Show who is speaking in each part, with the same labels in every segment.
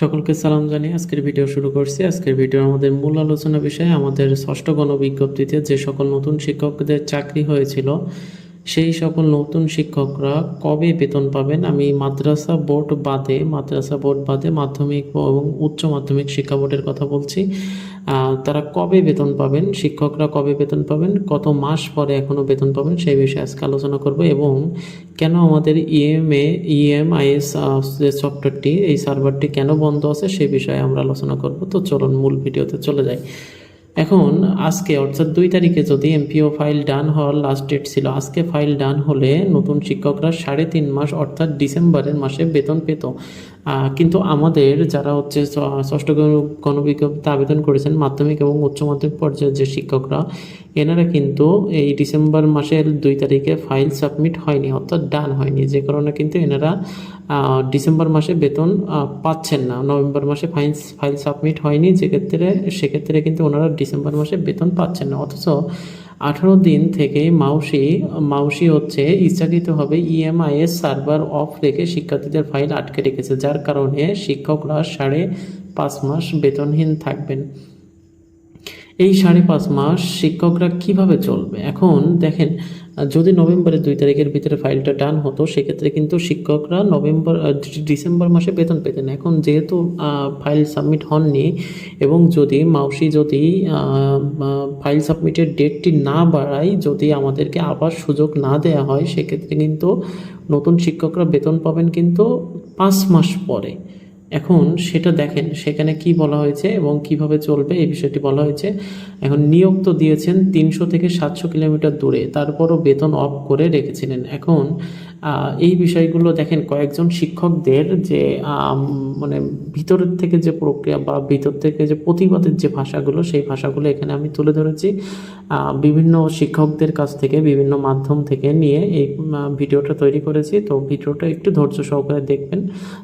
Speaker 1: সকলকে সালাম জানিয়ে আজকের ভিডিও শুরু করছি। আজকের ভিডিও আমাদের মূল আলোচনা বিষয়ে আমাদের ষষ্ঠ গণবিজ্ঞপ্তিতে যে সকল নতুন শিক্ষকদের চাকরি হয়েছিল, সেই সকল নতুন শিক্ষকরা কবে বেতন পাবেন? আমি মাদ্রাসা বোর্ড বাদে, মাদ্রাসা বোর্ড বাদে মাধ্যমিক এবং উচ্চ মাধ্যমিক শিক্ষা বোর্ডের কথা বলছি। তারা কবে বেতন পাবেন, শিক্ষকরা কবে বেতন পাবেন, কত মাস পরে এখনও বেতন পাবেন, সেই বিষয়ে আজকে আলোচনা করব এবং কেন আমাদের ইএমএ ইএমআইএস যে সফটওয়্যারটি এই সার্ভারটি কেন বন্ধ আছে সেই বিষয়ে আমরা আলোচনা করব। তো চলুন মূল ভিডিওতে চলে যাই। এখন আজকে, অর্থাৎ দুই তারিখে যদি এমপিও ফাইল ডান হওয়ার লাস্ট ডেট ছিল, আজকে ফাইল ডান হলে নতুন শিক্ষকরা সাড়ে তিন মাস, অর্থাৎ ডিসেম্বরের মাসে বেতন পেত। কিন্তু আমাদের যারা হচ্ছে ষষ্ঠ গণ- গণবিজ্ঞপ্তিতে আবেদন করেছেন মাধ্যমিক এবং উচ্চ মাধ্যমিক পর্যায়ের যে শিক্ষকরা, এনারা কিন্তু এই ডিসেম্বর মাসের দুই তারিখে ফাইল সাবমিট হয়নি, অর্থাৎ ডান হয়নি। যে কারণে কিন্তু এনারা ডিসেম্বর মাসে বেতন পাচ্ছেন না। নভেম্বর মাসে ফাইল ফাইল সাবমিট হয়নি, যেক্ষেত্রে, সেক্ষেত্রে কিন্তু ওনারা ডিসেম্বর মাসে বেতন পাচ্ছেন না। অথচ আঠারো দিন থেকে মাউসি মাউসি হচ্ছে ইচ্ছাকৃতভাবে ইএমআইএস সার্ভার অফ রেখে শিক্ষার্থীদের ফাইল আটকে রেখেছে, যার কারণে শিক্ষকরা সাড়ে পাঁচ মাস বেতনহীন থাকবেন। এই সাড়ে পাঁচ মাস শিক্ষকরা কীভাবে চলবে? এখন দেখেন, যদি নভেম্বরের দুই তারিখের ভিতরে ফাইলটা ডান হতো, সেক্ষেত্রে কিন্তু শিক্ষকরা নভেম্বর ডিসেম্বর মাসে বেতন পেতেন। এখন যেহেতু ফাইল সাবমিট হননি এবং যদি মাউসি যদি ফাইল সাবমিটের ডেটটি না বাড়ায়, যদি আমাদেরকে আবার সুযোগ না দেওয়া হয়, সেক্ষেত্রে কিন্তু নতুন শিক্ষকরা বেতন পাবেন কিন্তু পাঁচ মাস পরে। এখন সেটা দেখেন, সেখানে কি বলা হয়েছে এবং কীভাবে চলবে এই বিষয়টি বলা হয়েছে। এখন নিয়োগ তো দিয়েছেন তিনশো থেকে সাতশো কিলোমিটার দূরে, তারপরও বেতন অফ করে রেখেছিলেন। এখন এই বিষয়গুলো দেখেন কয়েকজন শিক্ষকদের যে মানে ভিতরের থেকে যে প্রক্রিয়া বা ভিতর থেকে যে প্রতিবাদের যে ভাষাগুলো, সেই ভাষাগুলো এখানে আমি তুলে ধরেছি। বিভিন্ন শিক্ষকদের কাছ থেকে, বিভিন্ন মাধ্যম থেকে নিয়ে এই ভিডিওটা তৈরি করেছি। তো ভিডিওটা একটু ধৈর্য সহকারে দেখবেন।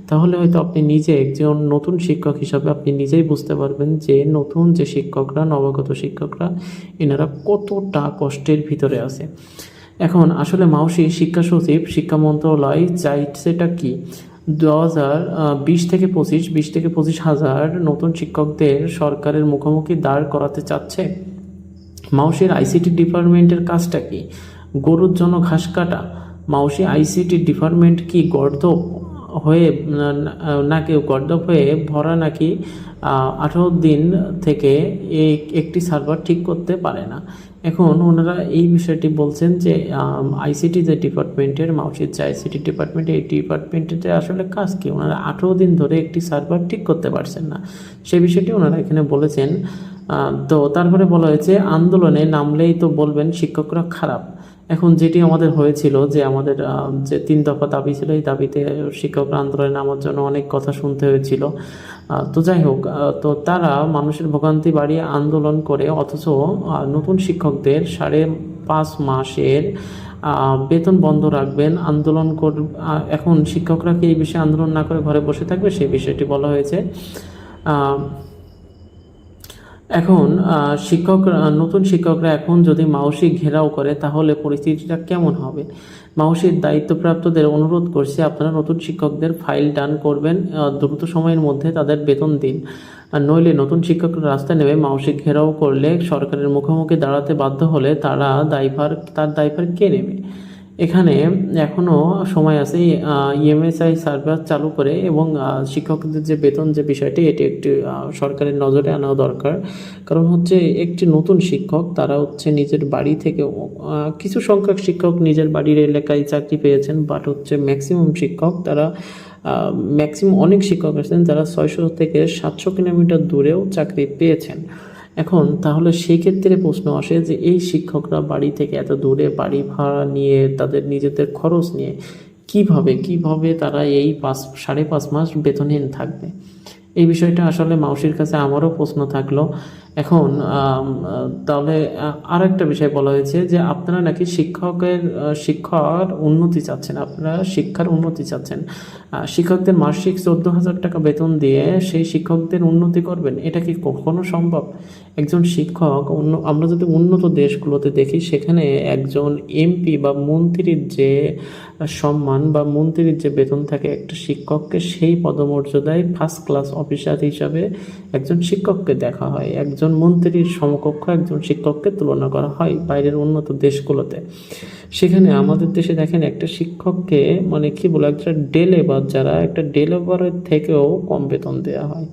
Speaker 1: তাহলে হয়তো আপনি নিজে একজন নতুন শিক্ষক হিসাবে আপনি নিজেই বুঝতে পারবেন যে, নতুন যে শিক্ষকরা, নবাগত শিক্ষকরা, এনারা কতটা কষ্টের ভিতরে আছে। এখন, আসলে মাউসি শিক্ষা সচিব, শিক্ষা মন্ত্রণালয় চাইছেটা কি? দু হাজার বিশ থেকে পঁচিশ, বিশ থেকে পঁচিশ হাজার নতুন শিক্ষকদের সরকারের মুখোমুখি দাঁড় করাতে চাচ্ছে। মাউসির আইসিটি ডিপার্টমেন্টের কাজটা কি? গরুর জন্য ঘাস কাটা। মাউসি আইসিটি ডিপার্টমেন্ট কি গর্দভ হয়ে নাকি গর্দভ হয়ে ভরা নাকি আঠারো দিন থেকে এই একটি সার্ভার ঠিক করতে পারে না। এখন ওনারা এই বিষয়টি বলছেন যে আইসিটি যে ডিপার্টমেন্টের মাউসির যে আইসিটি ডিপার্টমেন্ট এই ডিপার্টমেন্টের আসলে কাজ কি? ওনারা আঠেরো দিন ধরে একটি সার্ভার ঠিক করতে পারছেন না। সে বিষয়টি ওনারা এখানে বলেছেন। তো তারপরে বলা হয়েছে, আন্দোলনে নামলেই তো বলবেন শিক্ষকরা খারাপ। এখন যেটি আমাদের হয়েছিল যে আমাদের যে তিন দফা দাবি ছিল, এই দাবিতে শিক্ষকরা আন্দোলনে নামার জন্য অনেক কথা শুনতে হয়েছিল। তো যাই হোক তো তারা মানুষের ভোগান্তি বাড়িয়ে আন্দোলন করে, অথচ নতুন শিক্ষকদের সাড়ে পাঁচ মাসের বেতন বন্ধ রাখবেন, আন্দোলন কর এখন শিক্ষকরা কি এই বিষয়ে আন্দোলন না করে ঘরে বসে থাকবে? সেই বিষয়টি বলা হয়েছে। এখন আহ, শিক্ষকরা নতুন শিক্ষকরা এখন যদি মাউসি ঘেরাও করে তাহলে পরিস্থিতিটা কেমন হবে? মাউসির দায়িত্বপ্রাপ্তদের অনুরোধ করছি আপনারা নতুন শিক্ষকদের ফাইল ডান করবেন দ্রুত সময়ের মধ্যে তাদের বেতন দিন। নইলে নতুন শিক্ষকরা রাস্তায় নেমে মাউসি ঘেরাও করলে সরকারের মুখোমুখি দাঁড়াতে বাধ্য হলে তারা দায়ভার তার দায়ভার কে নেবে? এখানে এখনও সময় আছে ইএমএসআই সার্ভার চালু করে এবং শিক্ষকদের যে বেতন যে বিষয়টি, এটি একটি সরকারের নজরে আনা দরকার। কারণ হচ্ছে একটি নতুন শিক্ষক, তারা হচ্ছে নিজের বাড়ি থেকে কিছু সংখ্যক শিক্ষক নিজের বাড়ির এলাকায় চাকরি পেয়েছেন বাট হচ্ছে ম্যাক্সিমাম শিক্ষক তারা ম্যাক্সিমাম অনেক শিক্ষক আছেন, যারা ছয়শো থেকে সাতশো কিলোমিটার দূরেও চাকরি পেয়েছেন। এখন তাহলে সেক্ষেত্রে প্রশ্ন আসে যে এই শিক্ষকরা বাড়ি থেকে এত দূরে বাড়ি ভাড়া নিয়ে তাদের নিজেদের খরচ নিয়ে কীভাবে কীভাবে তারা এই পাঁচ, সাড়ে পাঁচ মাস বেতনহীন থাকবে? এই বিষয়টা আসলে মাউসির কাছে আমারও প্রশ্ন থাকল। এখন তাহলে আর একটা বিষয় বলা হয়েছে যে আপনারা নাকি শিক্ষকের শিক্ষার উন্নতি চাচ্ছেন, আপনারা শিক্ষার উন্নতি চাচ্ছেন। শিক্ষকদের মাসিক চোদ্দ হাজার টাকা বেতন দিয়ে সেই শিক্ষকদের উন্নতি করবেন, এটা কি কখনো সম্ভব? একজন শিক্ষক, অন্য, আমরা যদি উন্নত দেশগুলোতে দেখি, সেখানে একজন এমপি বা মন্ত্রীর যে সম্মান বা মন্ত্রীর যে বেতন থাকে, একটা শিক্ষককে সেই পদমর্যাদায় ফার্স্ট ক্লাস অফিসার হিসাবে একজন শিক্ষককে দেখা হয়। একজন মন্ত্রীর সমকক্ষ একজন শিক্ষককে তুলনা করা হয় বাইরের উন্নত দেশগুলোতে। সেখানে আমাদের দেশে দেখেন একটা শিক্ষককে মানে কি বলে, একটা ডে লেবার যারা একটা ডে লেবারের থেকেও কম বেতন দেওয়া হয়।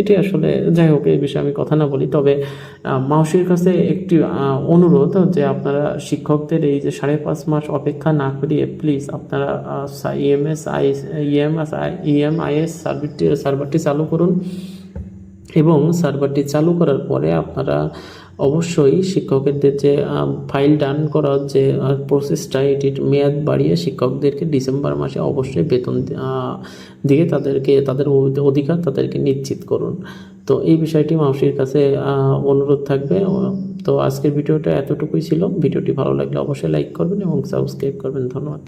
Speaker 1: এটি আসলে যাই হোক এই বিষয়ে আমি কথা না বলি। তবে মাউসির কাছে একটি অনুরোধ যে আপনারা শিক্ষকদের এই যে সাড়ে পাঁচ মাস অপেক্ষা না করিয়ে প্লিজ আপনারা EMS I EMS I EMIS সার্ভিসটি সার্ভারটি চালু করুন। এবং সার্ভারটি চালু করার পরে আপনারা অবশ্যই শিক্ষকদের যে ফাইল ডান করার যে প্রসেসটা এটির মেয়াদ বাড়িয়ে শিক্ষকদেরকে ডিসেম্বর মাসে অবশ্যই বেতন দিয়ে তাদেরকে, তাদের অধিকার তাদেরকে নিশ্চিত করুন। তো এই বিষয়টি মাউসির কাছে অনুরোধ থাকবে। তো আজকের ভিডিওটা এতটুকুই ছিল। ভিডিওটি ভালো লাগলে অবশ্যই লাইক করবেন এবং সাবস্ক্রাইব করবেন। ধন্যবাদ।